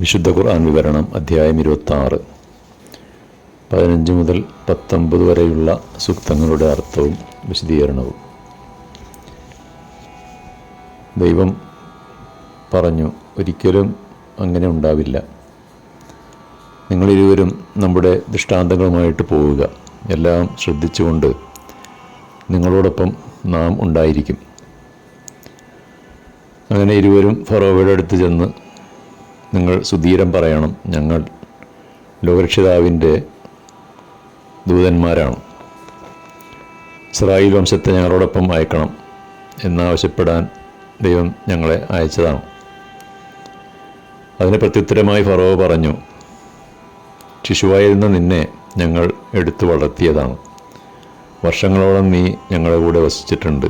വിശുദ്ധ ഖുർആൻ വിവരണം അധ്യായം ഇരുപത്തി ആറ് പതിനഞ്ച് മുതൽ പത്തൊമ്പത് വരെയുള്ള സൂക്തങ്ങളുടെ അർത്ഥവും വിശദീകരണവും. ദൈവം പറഞ്ഞു ഒരിക്കലും അങ്ങനെ ഉണ്ടാവില്ല. നിങ്ങളിരുവരും നമ്മുടെ ദൃഷ്ടാന്തങ്ങളുമായിട്ട് പോവുക. എല്ലാം ശ്രദ്ധിച്ചുകൊണ്ട് നിങ്ങളോടൊപ്പം നാം ഉണ്ടായിരിക്കും. അങ്ങനെ ഇരുവരും ഫറോവയുടെ അടുത്ത് ചെന്ന് നിങ്ങൾ സുധീരം പറയണം. ഞങ്ങൾ ലോകരക്ഷിതാവിന്റെ ദൂതന്മാരാണ്. ഇസ്രായേൽ വംശത്തെ ഞങ്ങളോടൊപ്പം അയക്കണം എന്നാവശ്യപ്പെടാൻ ദൈവം ഞങ്ങളെ അയച്ചതാണ്. അതിന് പ്രത്യുത്തരമായി ഫറോവ് പറഞ്ഞു ശിശുവായിരുന്ന നിന്നെ ഞങ്ങൾ എടുത്തു വളർത്തിയതാണ്. വർഷങ്ങളോളം നീ ഞങ്ങളുടെ കൂടെ വസിച്ചിട്ടുണ്ട്.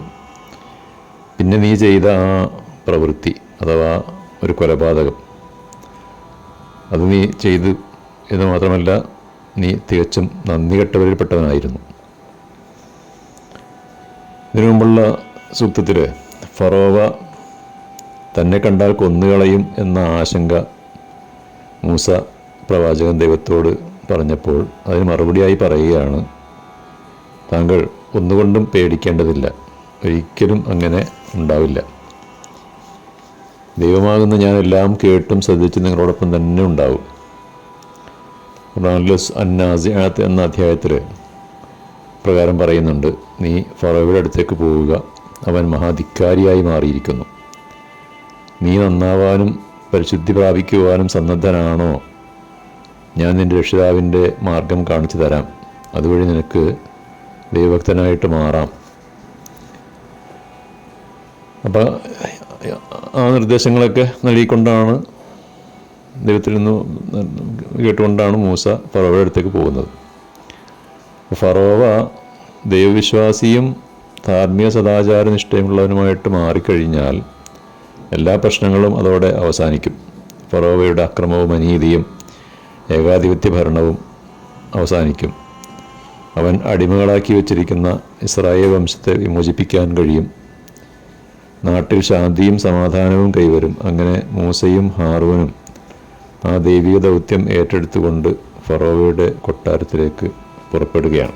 പിന്നെ നീ ചെയ്ത ആ പ്രവൃത്തി അഥവാ ഒരു കൊലപാതകം അത് നീ ചെയ്തു എന്ന് മാത്രമല്ല നീ തികച്ചും നന്ദി കെട്ടവരിൽപ്പെട്ടവനായിരുന്നു. ഇതിനു മുമ്പുള്ള സൂക്തത്തിൽ ഫറോവ തന്നെ കണ്ടാൽ കൊന്നുകളയും എന്ന ആശങ്ക മൂസ പ്രവാചകൻ ദൈവത്തോട് പറഞ്ഞപ്പോൾ അതിന് മറുപടിയായി പറയുകയാണ് താങ്കൾ ഒന്നുകൊണ്ടും പേടിക്കേണ്ടതില്ല. ഒരിക്കലും അങ്ങനെ ഉണ്ടാവില്ല. ദൈവമാകുന്ന ഞാൻ എല്ലാം കേട്ടും ശ്രദ്ധിച്ച് നിങ്ങളോടൊപ്പം തന്നെ ഉണ്ടാവും. റാൻലസ് അന്നാസിയാത്ത് എന്ന അധ്യായത്തിൽ പ്രകാരം പറയുന്നുണ്ട് നീ ഫറോയുടെ അടുത്തേക്ക് പോവുക. അവൻ മഹാധിക്കാരിയായി മാറിയിരിക്കുന്നു. നീ നന്നാവാനും പരിശുദ്ധി പ്രാപിക്കുവാനും സന്നദ്ധനാണോ? ഞാൻ നിന്റെ രക്ഷിതാവിന്റെ മാർഗം കാണിച്ചു തരാം. അതുവഴി നിനക്ക് ദൈവഭക്തനായിട്ട് മാറാം. അപ്പം ആ നിർദ്ദേശങ്ങളൊക്കെ നൽകിക്കൊണ്ടാണ് ദൈവത്തിൽ നിന്ന് കേട്ടുകൊണ്ടാണ് മൂസ ഫറോവയുടെ അടുത്തേക്ക് പോകുന്നത്. ഫറോവ ദൈവവിശ്വാസിയും ധാർമ്മിക സദാചാര നിഷ്ഠയുമുള്ളവനുമായിട്ട് മാറിക്കഴിഞ്ഞാൽ എല്ലാ പ്രശ്നങ്ങളും അതോടെ അവസാനിക്കും. ഫറോവയുടെ അക്രമവും അനീതിയും ഏകാധിപത്യ ഭരണവും അവസാനിക്കും. അവൻ അടിമകളാക്കി വച്ചിരിക്കുന്ന ഇസ്രായേൽ വംശത്തെ വിമോചിപ്പിക്കാൻ കഴിയും. നാട്ടിൽ ശാന്തിയും സമാധാനവും കൈവരും. അങ്ങനെ മൂസയും ഹാറുവനും ആ ദൈവിക ദൗത്യം ഏറ്റെടുത്തുകൊണ്ട് ഫറോവയുടെ കൊട്ടാരത്തിലേക്ക് പുറപ്പെടുകയാണ്.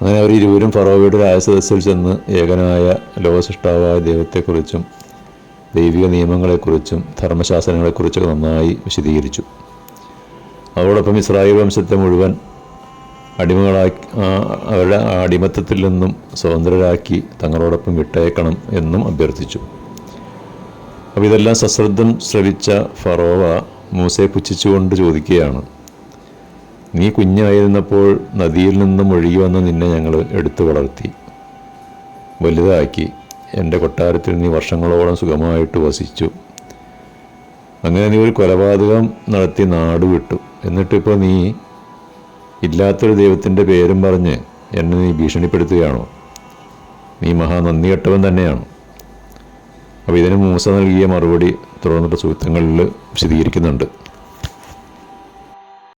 അങ്ങനെ അവർ ഇരുവരും ഫറോവയുടെ രാജസദസ്സിൽ ചെന്ന് ഏകനായ ലോകസൃഷ്ടാവായ ദൈവത്തെക്കുറിച്ചും ദൈവിക നിയമങ്ങളെക്കുറിച്ചും ധർമ്മശാസ്ത്രങ്ങളെക്കുറിച്ചൊക്കെ നന്നായി വിശദീകരിച്ചു. അതോടൊപ്പം ഇസ്രായേൽ വംശത്തെ മുഴുവൻ അടിമകളാക്കി അവരുടെ അടിമത്തത്തിൽ നിന്നും സ്വതന്ത്രരാക്കി തങ്ങളോടൊപ്പം വിട്ടേക്കണം എന്നും അഭ്യർത്ഥിച്ചു. അപ്പോൾ ഇതെല്ലാം സശ്രദ്ധം ശ്രവിച്ച ഫറോവ മൂസയെ പുച്ഛിച്ചുകൊണ്ട് ചോദിക്കുകയാണ് നീ കുഞ്ഞായിരുന്നപ്പോൾ നദിയിൽ നിന്നും ഒഴുകി വന്ന നിന്നെ ഞങ്ങൾ എടുത്തു വളർത്തി. വലുതാക്കി എന്റെ കൊട്ടാരത്തിൽ നീ വർഷങ്ങളോളം സുഖമായിട്ട് വസിച്ചു. അങ്ങനെ നീ ഒരു കൊലപാതകം നടത്തി നാട് വിട്ടു എന്നിട്ടിപ്പോൾ നീ ഇല്ലാത്തൊരു ദൈവത്തിന്റെ പേരും പറഞ്ഞ് എന്നെ നീ ഭീഷണിപ്പെടുത്തുകയാണോ? നീ മഹാ കെട്ടവൻ തന്നെയാണ്. അപ്പോൾ ഇതിന് മൂസ നൽകിയ മറുപടി തുടർന്നിട്ട് സൂക്തങ്ങളിൽ വിശദീകരിക്കുന്നുണ്ട്.